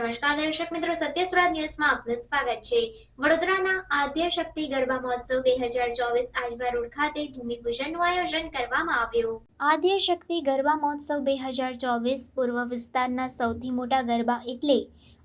નમસ્કાર દર્શક મિત્રો સત્યસ્વરાજ ન્યૂઝમાં આપનું સ્વાગત છે. વડોદરાના આદ્ય શક્તિ ગરબા મહોત્સવ બે હજાર ચોવીસ આજવા રોડ ખાતે ભૂમિપૂજનનું આયોજન કરવામાં આવ્યું. આદ્ય શક્તિ ગરબા મહોત્સવ બે હજાર ચોવીસ પૂર્વ વિસ્તારના સૌથી મોટા ગરબા એટલે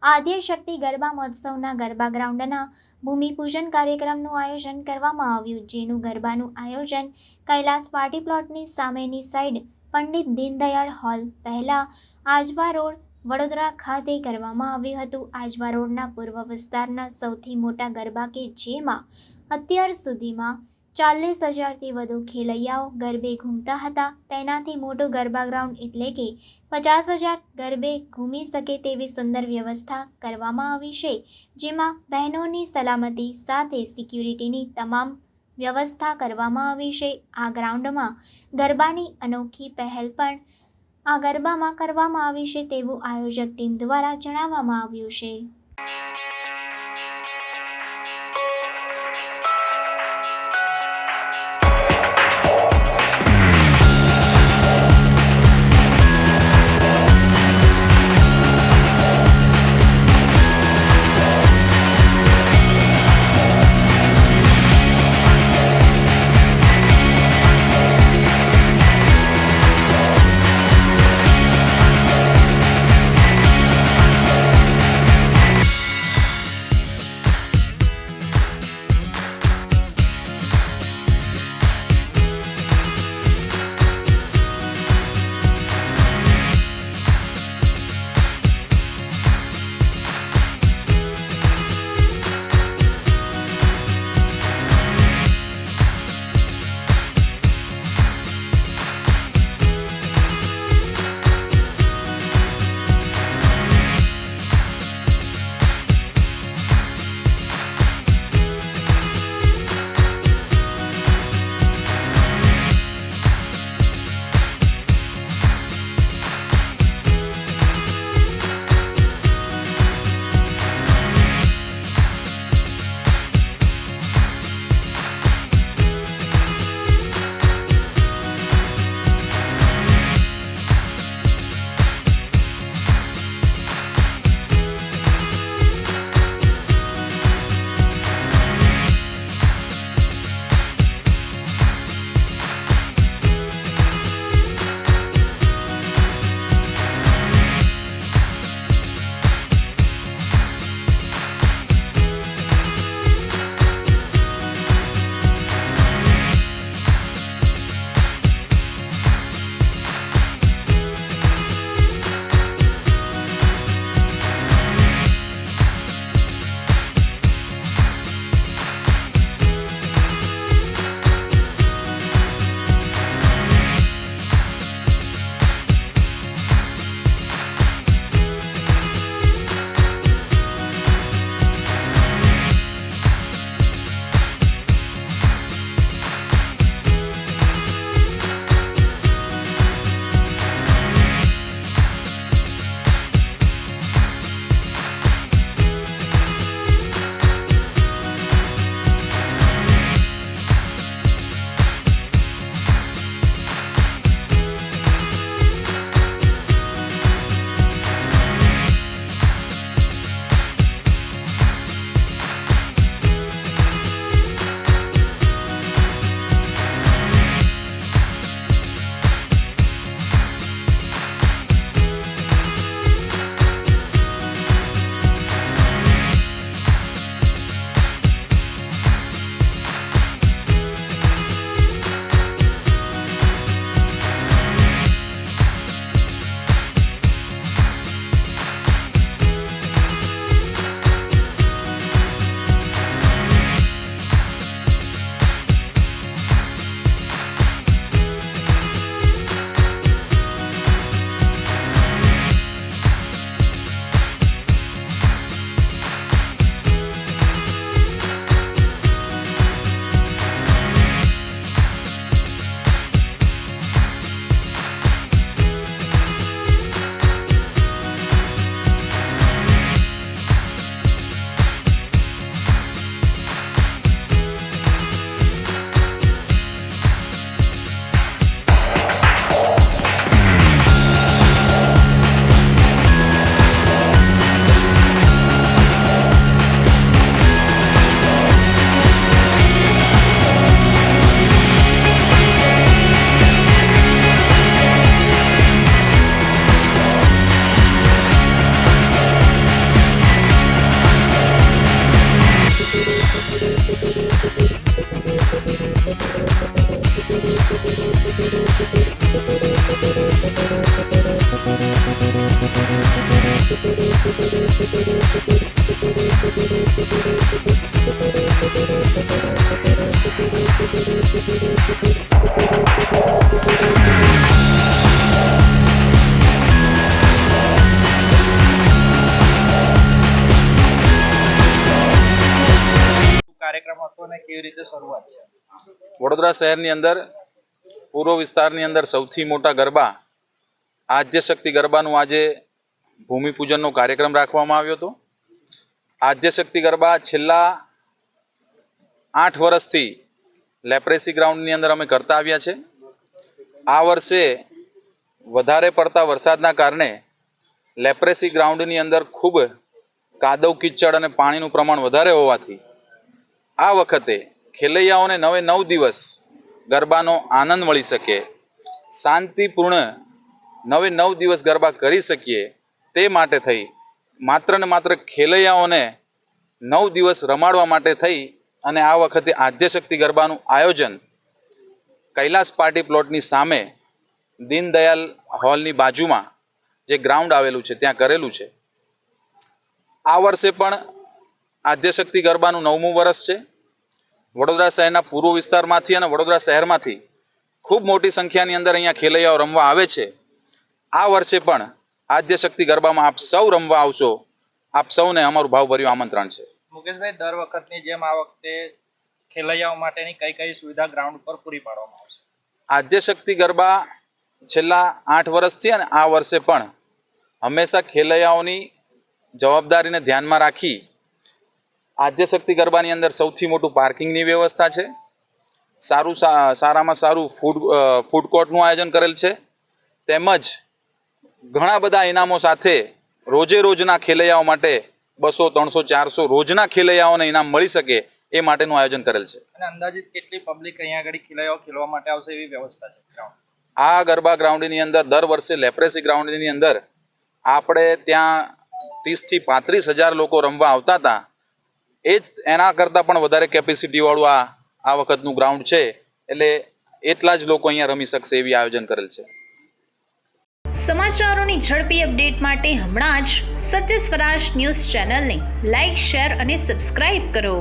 આદ્ય શક્તિ ગરબા મહોત્સવના ગરબા ગ્રાઉન્ડના ભૂમિપૂજન કાર્યક્રમનું આયોજન કરવામાં આવ્યું, જેનું ગરબાનું આયોજન કૈલાસ પાર્ટી પ્લોટની સામેની સાઈડ પંડિત દીનદયાળ હોલ, પહેલા આજવા રોડ વડોદરા ખાતે કરવામાં આવ્યું હતું. આજવા રોડના પૂર્વ વિસ્તારના સૌથી મોટા ગરબા કે જેમાં અત્યાર સુધીમાં ચાલીસ હજારથી વધુ ખેલૈયાઓ ગરબે ઘૂમતા હતા. તેનાથી મોટું ગરબા ગ્રાઉન્ડ એટલે કે પચાસ હજાર ગરબે ઘૂમી શકે તેવી સુંદર વ્યવસ્થા કરવામાં આવી છે, જેમાં બહેનોની સલામતી સાથે સિક્યુરિટીની તમામ વ્યવસ્થા કરવામાં આવી છે. આ ગ્રાઉન્ડમાં ગરબાની અનોખી પહેલ પણ આ ગરબામાં કરવામાં આવી છે તેવું આયોજક ટીમ દ્વારા જણાવવામાં આવ્યું છે. વડોદરા શહેરની અંદર, પૂર્વ વિસ્તારની અંદર સૌથી મોટા ગરબા આદ્ય ગરબાનું આજે ભૂમિપૂજનનો કાર્યક્રમ રાખવામાં આવ્યો હતો. આદ્ય ગરબા છેલ્લા આઠ વર્ષથી લેપ્રેસી ગ્રાઉન્ડની અંદર અમે કરતા આવ્યા છે. આ વર્ષે વધારે પડતા વરસાદના કારણે લેપ્રેસી ગ્રાઉન્ડની અંદર ખૂબ કાદવ, કિચડ અને પાણીનું પ્રમાણ વધારે હોવાથી આ વખતે ખેલૈયાઓને નવે નવ દિવસ ગરબાનો આનંદ મળી શકે, શાંતિપૂર્ણ નવે નવ દિવસ ગરબા કરી શકીએ, તે માટે થઈ માત્ર ને માત્ર ખેલૈયાઓને નવ દિવસ રમાડવા માટે થઈ અને આ વખતે આદ્યશક્તિ ગરબાનું આયોજન કૈલાસ પાર્ટી પ્લોટની સામે દીનદયાલ હોલની બાજુમાં જે ગ્રાઉન્ડ આવેલું છે, ત્યાં કરેલું છે. આ વર્ષે પણ આદ્યશક્તિ ગરબાનું નવમું વર્ષ છે. વડોદરા શહેરના પૂર્વ વિસ્તારમાંથી અને વડોદરા શહેરમાંથી ખૂબ મોટી સંખ્યાની અંદર અહીંયા ખેલૈયાઓ રમવા આવે છે. આ વર્ષે પણ આદ્યશક્તિ ગરબામાં આપ સૌ રમવા આવશો. આપ સૌને અમારું ભાવભર્યું આમંત્રણ છે. મુકેશભાઈ દર વખતની જેમ આ વખતે ખેલૈયાઓ માટેની કઈ કઈ સુવિધા ગ્રાઉન્ડ પર પૂરી પાડવામાં આવશે? આદ્યશક્તિ ગરબા છેલ્લા આઠ વર્ષથી અને આ વર્ષે પણ હંમેશા ખેલૈયાઓની જવાબદારીને ધ્યાનમાં રાખી આદ્યશક્તિ ગરબાની અંદર સૌથી મોટું પાર્કિંગની વ્યવસ્થા છે. સારું સારામાં સારું ફૂડ ફૂડ કોર્ટનું આયોજન કરેલ છે. તેમજ ઘણા બધા ઇનામો સાથે રોજે રોજના ખેલૈયાઓ માટે બસો ત્રણસો ચારસો રોજના ખેલૈયાઓને ઇનામ મળી શકે એ માટેનું આયોજન કરેલ છે. અને અંદાજિત કેટલી પબ્લિક અહીંયા આગળ ખેલૈયાઓ ખેલવા માટે આવશે એવી વ્યવસ્થા છે આ ગરબા ગ્રાઉન્ડની અંદર દર વર્ષે લેપ્રેસી ગ્રાઉન્ડની અંદર આપણે ત્યાં ત્રીસથી પાંત્રીસ હજાર લોકો રમવા આવતા હતા. એ જ એના કરતાં પણ વધારે કેપેસિટીવાળું આ આ વખતનું ગ્રાઉન્ડ છે. એટલે એટલા જ લોકો અહીંયા રમી શકશે એવી આયોજન કરેલ છે. સમાચારોની ઝડપી અપડેટ માટે હમણાં જ સત્ય સ્વરાજ ન્યૂઝ ચેનલને લાઇક શેર અને સબસ્ક્રાઇબ કરો.